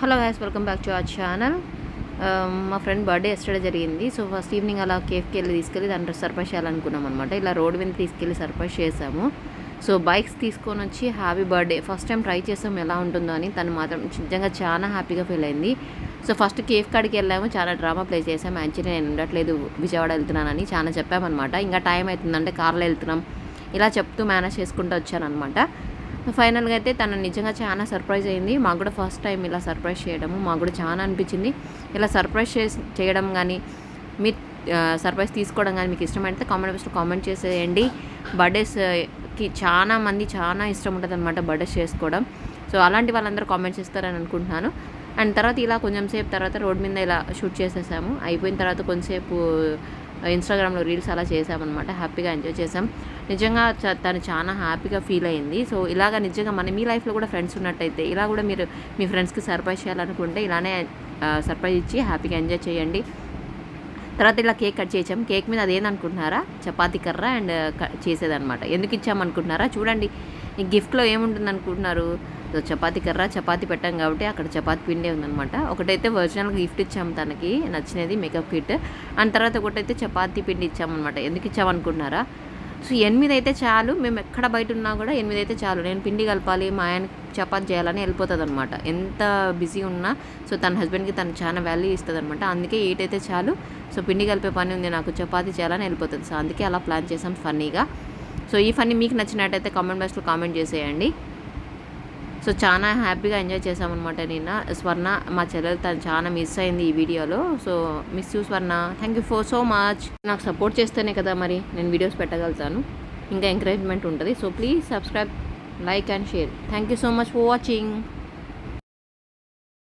Hello guys welcome back to our channel మా friend birthday yesterday జరిగింది. So first evening అలా కేఫ్కి వెళ్ళి తీసుకెళ్ళి దాంట్లో సర్ప్రైజ్ చేయాలనుకున్నాం అనమాట ఇలా రోడ్ మీద తీసుకెళ్ళి సర్ప్రైజ్ చేసాము సో బైక్స్ తీసుకొని వచ్చి happy birthday first time try చేసాం ఎలా ఉంటుందో అని. తను మాత్రం నిజంగా చాలా హ్యాపీగా ఫీల్ అయింది. సో ఫస్ట్ కేఫ్ కాడికి వెళ్ళాము. చాలా డ్రామా ప్లే చేసాం యాక్చువల్లీ నేను ఉండట్లేదు. విజయవాడ వెళ్తున్నానని చాలా చెప్పామన్నమాట. ఇంకా టైం అవుతుందంటే కార్లో వెళ్తున్నాం. ఇలా చెప్తూ మేనేజ్ చేసుకుంటూ వచ్చానమాట ఫైనల్గా అయితే తను నిజంగా చాలా సర్ప్రైజ్ అయింది. మాకు కూడా ఫస్ట్ టైం ఇలా సర్ప్రైజ్ చేయడము. మాకు కూడా చాలా అనిపించింది. ఇలా సర్ప్రైజ్ చేసి చేయడం కానీ మీ సర్ప్రైజ్ తీసుకోవడం కానీ మీకు ఇష్టమైతే కామెంట్ బాక్స్లో కామెంట్ చేసేయండి. బర్త్డేస్కి చాలా మంది చాలా ఇష్టం ఉంటుంది అనమాట బర్త్డేస్ చేసుకోవడం. సో అలాంటి వాళ్ళందరూ కామెంట్స్ చేస్తారని అనుకుంటున్నాను. అండ్ తర్వాత ఇలా కొంచెం సేపు తర్వాత రోడ్ మీద ఇలా షూట్ చేసేసాము. అయిపోయిన తర్వాత కొంచెంసేపు ఇన్స్టాగ్రామ్లో రీల్స్ అలా చేసామన్నమాట హ్యాపీగా ఎంజాయ్ చేసాం నిజంగా చ- తను చాలా హ్యాపీగా ఫీల్ అయింది. సో ఇలాగ నిజంగా మన మీ లైఫ్లో కూడా ఫ్రెండ్స్ ఉన్నట్టయితే ఇలా కూడా మీరు మీ ఫ్రెండ్స్కి సర్ప్రైజ్ చేయాలనుకుంటే ఇలానే సర్ప్రైజ్ ఇచ్చి హ్యాపీగా ఎంజాయ్ చేయండి. తర్వాత ఇలా కేక్ కట్ చేసాం కేక్ మీద అదేందనుకుంటున్నారా? చపాతీ కర్ర అండ్ చేసేదనమాట ఎందుకు ఇచ్చామనుకుంటున్నారా? చూడండి. ఈ గిఫ్ట్లో ఏముంటుంది అనుకుంటున్నారు సో చపాతీ కర్ర చపాతీ పెట్టాం కాబట్టి అక్కడ చపాతీ పిండే ఉందనమాట ఒకటైతే ఒరిజినల్ గిఫ్ట్ ఇచ్చాము తనకి నచ్చినది మేకప్ కిట్ అండ్ తర్వాత ఒకటైతే చపాతీ పిండి ఇచ్చామన్నమాట. ఎందుకు ఇచ్చామనుకుంటున్నారా? సో ఎనిమిది అయితే చాలు మేము ఎక్కడ బయట ఉన్నా కూడా ఎనిమిది అయితే చాలు. నేను పిండి కలపాలి మా ఆయన చపాతి చేయాలని వెళ్ళిపోతుంది అనమాట ఎంత బిజీ ఉన్నా సో తన హస్బెండ్కి తను చాలా వాల్యూ ఇస్తుంది అనమాట అందుకే ఎయిట్ అయితే చాలు సో పిండి కలిపే పని ఉంది నాకు చపాతి చేయాలని వెళ్ళిపోతుంది. సో అందుకే అలా ప్లాన్ చేసాం ఫన్నీగా. సో ఈ ఫన్నీ మీకు నచ్చినట్టయితే కామెంట్ బాక్స్లో కామెంట్ చేసేయండి. సో చాలా హ్యాపీగా ఎంజాయ్ చేసామన్నమాట నిన్న. స్వర్ణ మా చెల్లెలు తను చాలా మిస్ అయింది ఈ వీడియోలో. So miss you Swarna. Thank you for so much నాకు సపోర్ట్ చేస్తేనే కదా మరి నేను వీడియోస్ పెట్టగలుగుతాను. ఇంకా ఎంకరేజ్మెంట్ ఉంటుంది. So please subscribe like and share thank you so much for watching